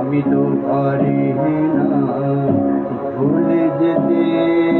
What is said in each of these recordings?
আমি তো পারি না ভুলে যেতে।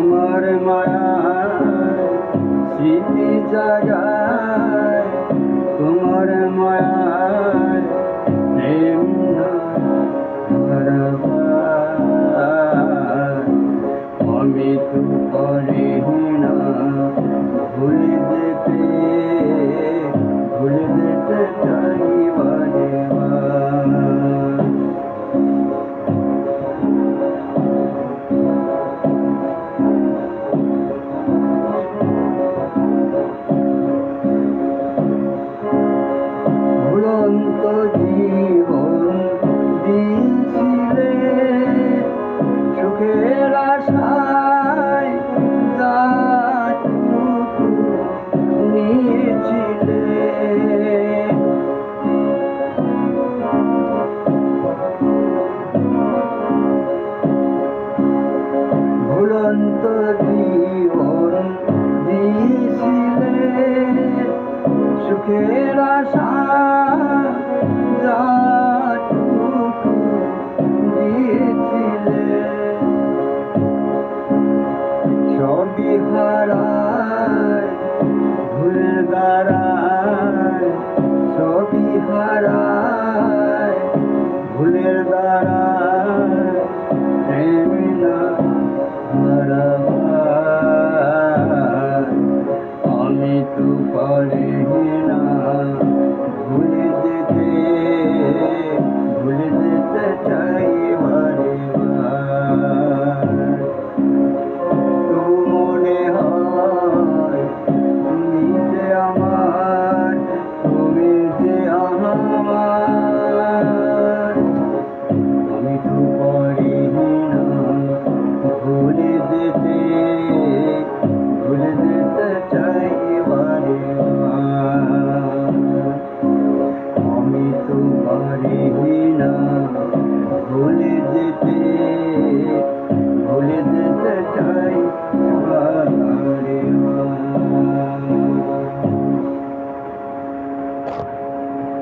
তোমার মায়া স্মৃতি জাগায়। তোমার মায়া আমি তো পারি না ভুলে যেতে ভুলে জীবন রবি হারায় ভুল দাঁড়ায় পারি না ভুলে যেতে ভুলে যেতে চাই।